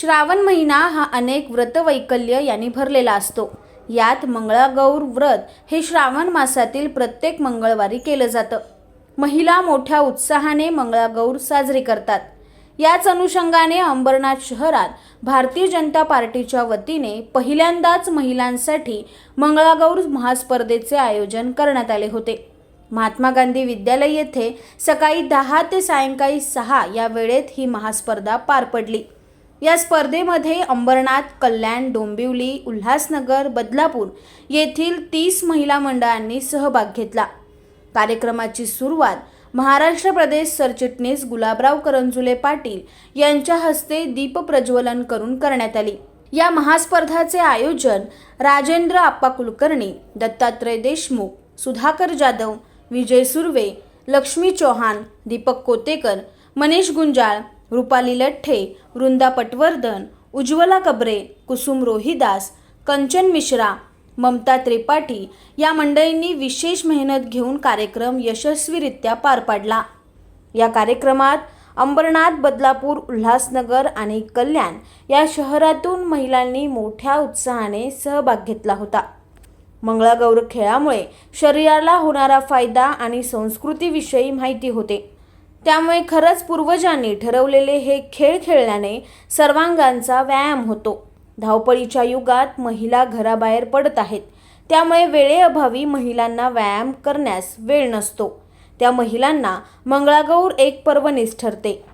श्रावण महिना हा अनेक व्रतवैकल्य यांनी भरलेला असतो. यात मंगळागौर व्रत हे श्रावण मासातील प्रत्येक मंगळवारी केलं जातं. महिला मोठ्या उत्साहाने मंगळागौर साजरी करतात. याच अनुषंगाने अंबरनाथ शहरात भारतीय जनता पार्टीच्या वतीने पहिल्यांदाच महिलांसाठी मंगळागौर महास्पर्धेचे आयोजन करण्यात आले होते. महात्मा गांधी विद्यालय येथे सकाळी दहा ते सायंकाळी सहा या वेळेत ही महास्पर्धा पार पडली. या स्पर्धेमध्ये अंबरनाथ कल्याण डोंबिवली उल्हासनगर बदलापूर येथील तीस महिला मंडळांनी सहभाग घेतला. कार्यक्रमाची सुरुवात महाराष्ट्र प्रदेश सरचिटणीस गुलाबराव करंजुले पाटील यांच्या हस्ते दीपप्रज्वलन करून करण्यात आली. या महास्पर्धाचे आयोजन राजेंद्र आप्पा कुलकर्णी दत्तात्रय देशमुख सुधाकर जाधव विजय सुर्वे लक्ष्मी चौहान दीपक कोतेकर मनीष गुंजाळ रुपाली लठ्ठे वृंदा पटवर्धन उज्ज्वला कबरे कुसुम रोहिदास कंचन मिश्रा ममता त्रिपाठी या मंडळींनी विशेष मेहनत घेऊन कार्यक्रम यशस्वीरित्या पार पाडला. या कार्यक्रमात अंबरनाथ बदलापूर उल्हासनगर आणि कल्याण या शहरातून महिलांनी मोठ्या उत्साहाने सहभाग घेतला होता. मंगळागौर खेळामुळे शरीराला होणारा फायदा आणि संस्कृतीविषयी माहिती होते. त्यामुळे खरंच पूर्वजांनी ठरवलेले हे खेळ खेळल्याने सर्वांगांचा व्यायाम होतो. धावपळीच्या युगात महिला घराबाहेर पडत आहेत. त्यामुळे वेळेअभावी महिलांना व्यायाम करण्यास वेळ नसतो. त्या महिलांना मंगळागौर एक पर्वणीस ठरते.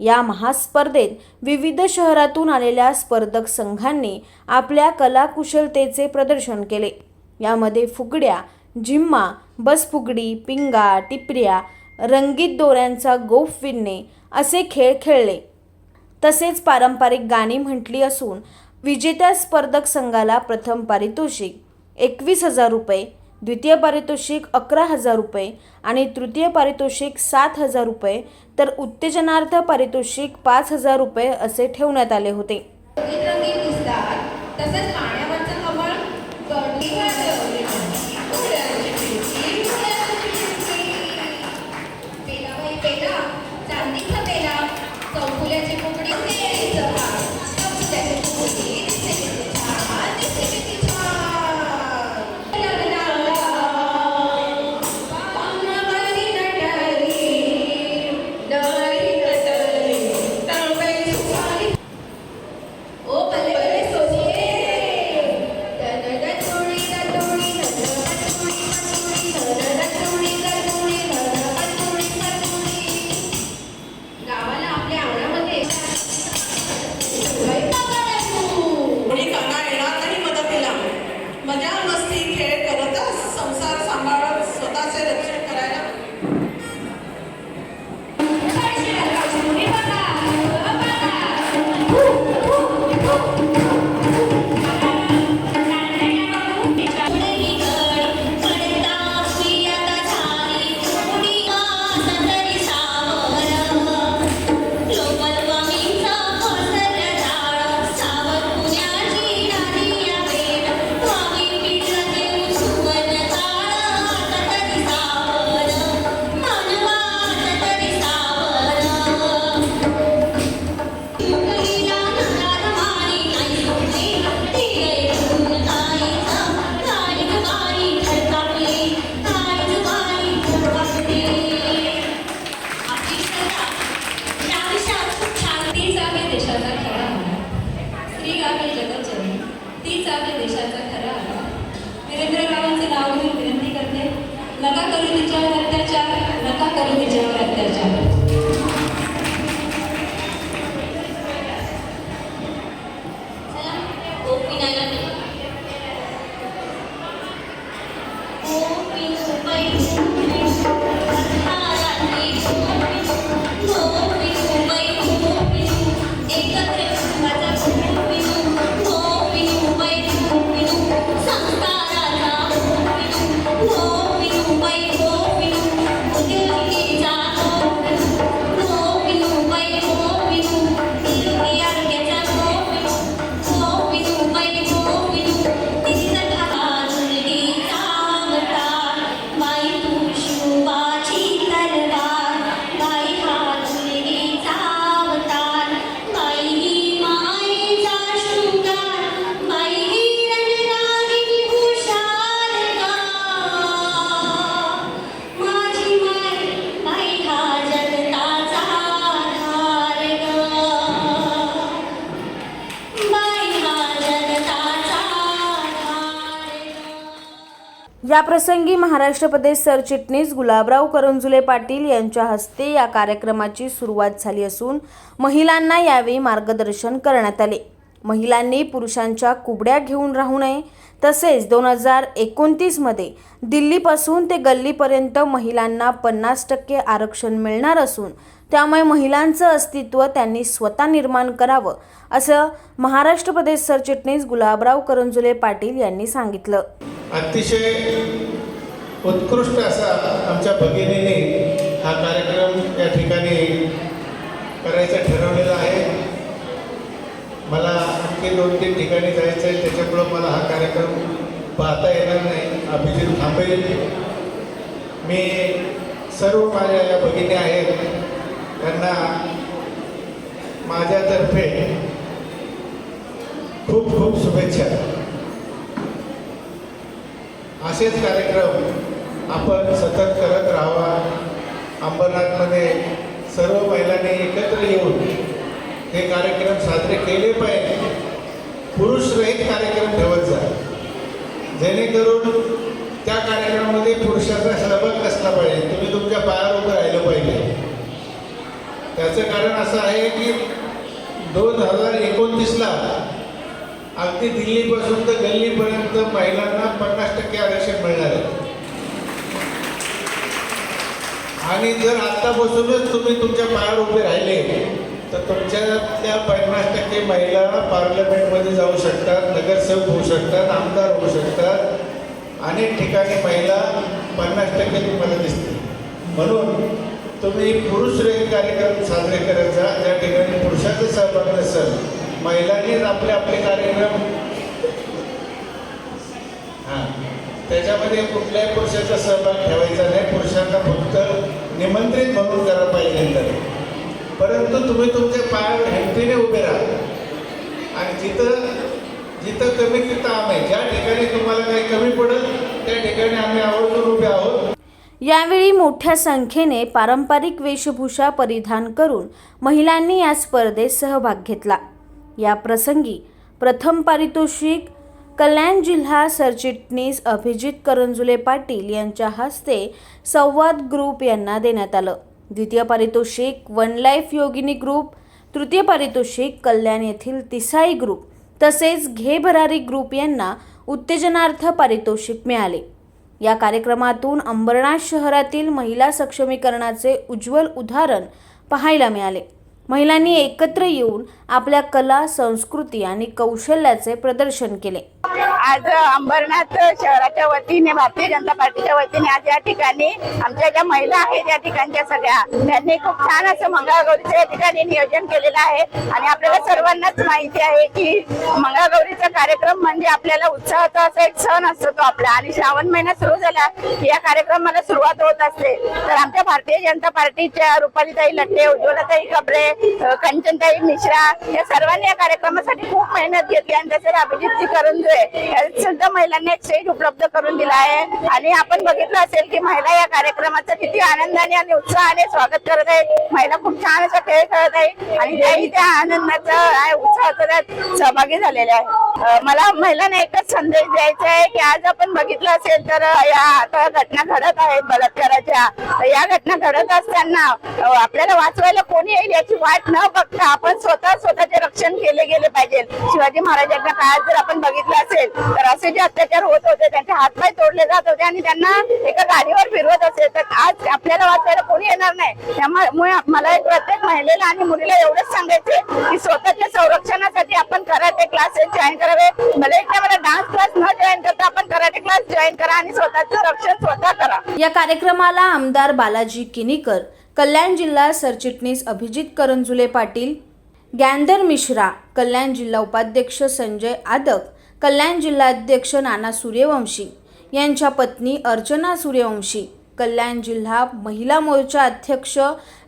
या महास्पर्धेत विविध शहरातून आलेल्या स्पर्धक संघांनी आपल्या कलाकुशलतेचे प्रदर्शन केले. यामध्ये फुगड्या झिम्मा बसफुगडी पिंगा टिपऱ्या रंगीत दोऱ्यांचा गोफ विणणे असे खेळ खेळले. तसेच पारंपरिक गाणी म्हटली असून विजेत्या स्पर्धक संघाला प्रथम पारितोषिक एकवीस हजार रुपये द्वितीय पारितोषिक अकरा हजार रुपये आणि तृतीय पारितोषिक सात हजार रुपये तर उत्तेजनार्थ पारितोषिक पाच हजार रुपये असे ठेवण्यात आले होते. याप्रसंगी महाराष्ट्र प्रदेश सरचिटणीस गुलाबराव करंजुले पाटील यांच्या हस्ते या कार्यक्रमाची सुरुवात झाली असून महिलांना यावेळी मार्गदर्शन करण्यात आले. महिलांनी पुरुषांच्या कुबड्या घेऊन राहू नये. तसेच दोन हजार एकोणतीसमध्ये दिल्लीपासून ते गल्लीपर्यंत महिलांना पन्नास टक्के आरक्षण मिळणार असून त्यामुळे महिलांचं अस्तित्व त्यांनी स्वतः निर्माण करावं असं महाराष्ट्र प्रदेश सरचिटणीस गुलाबराव करंजुले पाटील यांनी सांगितलं. अतिशय उत्कृष्ट असा आमच्या भगिनीने हा कार्यक्रम या ठिकाणी करायचा ठरवलेला आहे. मला आणखी दोन तीन ठिकाणी जायचं आहे. त्याच्यामुळं मला हा कार्यक्रम पाहता येणार नाही. अभिजित थांबेल मी सर्व माझ्या या भगिनी आहेत. त्यांना माझ्यातर्फे खूप खूप शुभेच्छा. असेच कार्यक्रम आपण सतत करत राहावा. अंबरनाथमध्ये सर्व महिलांनी एकत्र येऊन हे कार्यक्रम साजरे केले पाहिजे. पुरुषरहित कार्यक्रम ठेवत जा. जेणेकरून त्या कार्यक्रमामध्ये पुरुषाचा सहभाग असला पाहिजे. तुम्ही तुमच्या पायावर उभं राहिलं पाहिजे. त्याचं कारण असं आहे की दोन हजार एकोणतीसला अगदी दिल्लीपासून तर गल्लीपर्यंत महिलांना पन्नास टक्के आरक्षण मिळणार आहे. आणि जर आत्तापासूनच तुम्ही तुमच्या पायावर उभे राहिले तर तुमच्यातल्या पन्नास टक्के महिला पार्लमेंटमध्ये जाऊ शकतात नगरसेवक होऊ शकतात आमदार होऊ शकतात. अनेक ठिकाणी महिला पन्नास टक्के तुम्हाला दिसते म्हणून तुम्ही पुरुष रेल कार्यक्रम साजरे करत जा. ज्या ठिकाणी पुरुषाचा सहभाग नसेल महिलांनीच आपले आपले कार्यक्रम हां. त्याच्यामध्ये कुठल्याही पुरुषाचा सहभाग ठेवायचा नाही. पुरुषांना फक्त निमंत्रित म्हणून करा पाहिजे. तर परंतु तुम्ही तुमच्या पायावर हिमतीने उभे राहा. आणि जिथं जिथं कमी तिथं आम्ही. ज्या ठिकाणी तुम्हाला काही कमी पडेल त्या ठिकाणी आम्ही आवर्जून उभे आहोत. यावेळी मोठ्या संख्येने पारंपरिक वेशभूषा परिधान करून महिलांनी या स्पर्धेत सहभाग घेतला. या प्रसंगी प्रथम पारितोषिक कल्याण जिल्हा सरचिटणीस अभिजित करंजुले पाटील यांच्या हस्ते संवाद ग्रुप यांना देण्यात आलं. द्वितीय पारितोषिक वन लाईफ योगिनी ग्रुप तृतीय पारितोषिक कल्याण येथील तिसाई ग्रुप तसेच घे भरारी ग्रुप यांना उत्तेजनार्थ पारितोषिक मिळाले. या कार्यक्रमातून अंबरनाथ शहरातील महिला सक्षमीकरणाचे उज्ज्वल उदाहरण पाहायला मिळाले. महिलांनी एकत्र येऊन आपल्या कला संस्कृती आणि कौशल्याचे प्रदर्शन केले. आज अंबरनाथ शहराच्या वतीने भारतीय जनता पार्टीच्या वतीने आज या ठिकाणी आमच्या ज्या महिला आहेत या ठिकाणच्या सगळ्या त्यांनी खूप छान असं मंगळागौरीचं या ठिकाणी नियोजन केलेलं आहे. आणि आपल्याला सर्वांनाच माहिती आहे की मंगळागौरीचा कार्यक्रम म्हणजे आपल्याला उत्साहाचा असा एक सण असतो तो आपला. आणि श्रावण महिना सुरू झाला की या कार्यक्रमाला सुरुवात होत असते. तर आमच्या भारतीय जनता पार्टीच्या रुपालीताई लट्टे उज्ज्वलाताई कपडे कंचनताई मिश्रा या सर्वांनी या कार्यक्रमासाठी खूप मेहनत घेतली आणि तसेच अभिजितजी करंजे सुद्धा महिलांना एक स्टेज उपलब्ध करून दिला आहे. आणि आपण बघितलं असेल की महिला या कार्यक्रमाचं किती आनंदाने आणि उत्साहाने स्वागत करत आहेत. महिला खूप छान असा खेळ खेळत आहे आणि त्याही त्या आनंदाचा उत्साहाचा सहभागी झालेल्या आहे मला महिलांना एकच संदेश द्यायचा आहे की आज आपण बघितलं असेल तर या आता घटना घडत आहेत बलात्काराच्या. या घटना घडत असताना आपल्याला वाचवायला कोणी येईल याची वाट न बघता आपण स्वतः स्वतःचे रक्षण केले गेले पाहिजे. शिवाजी महाराजांच्या काळात जर आपण बघितलं असेल तर असे जे अत्याचार होत होते त्यांचे हातपाय तोडले जात होते आणि त्यांना एका गाडीवर फिरवत असेल तर आज आपल्याला वाचवायला कोणी येणार नाही. त्यामुळे मला प्रत्येक महिलेला आणि मुलीला एवढंच सांगायचे की स्वतःच्या संरक्षणासाठी आपण कराटे क्लासेस जॉईन करावे. भले मला डान्स क्लास न जॉईन करता आपण कराटे क्लास जॉईन करा आणि स्वतःचं रक्षण स्वतः करा. या कार्यक्रमाला आमदार बालाजी किनीकर कल्याण जिल्हा सरचिटणीस अभिजित करंजुले पाटील गॅंदर मिश्रा कल्याण जिल्हा उपाध्यक्ष संजय आदक कल्याण जिल्हाध्यक्ष नाना सूर्यवंशी यांच्या पत्नी अर्चना सूर्यवंशी कल्याण जिल्हा महिला मोर्चा अध्यक्ष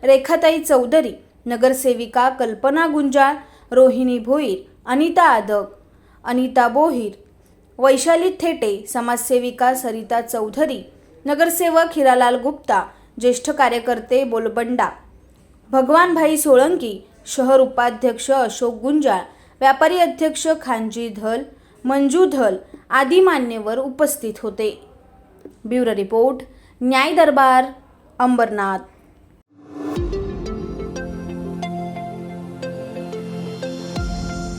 रेखाताई चौधरी नगरसेविका कल्पना गुंजाळ रोहिणी भोईर अनिता आदक अनिता बोहीर वैशाली थेटे समाजसेविका सरिता चौधरी नगरसेवक हिरालाल गुप्ता ज्येष्ठ कार्यकर्ते बोलबंडा भगवानभाई सोळंकी शहर उपाध्यक्ष अशोक गुंजाळ व्यापारी अध्यक्ष खानजी धल मंजू धल आदी मान्यवर उपस्थित होते. ब्युरो रिपोर्ट न्याय दरबार अंबरनाथ.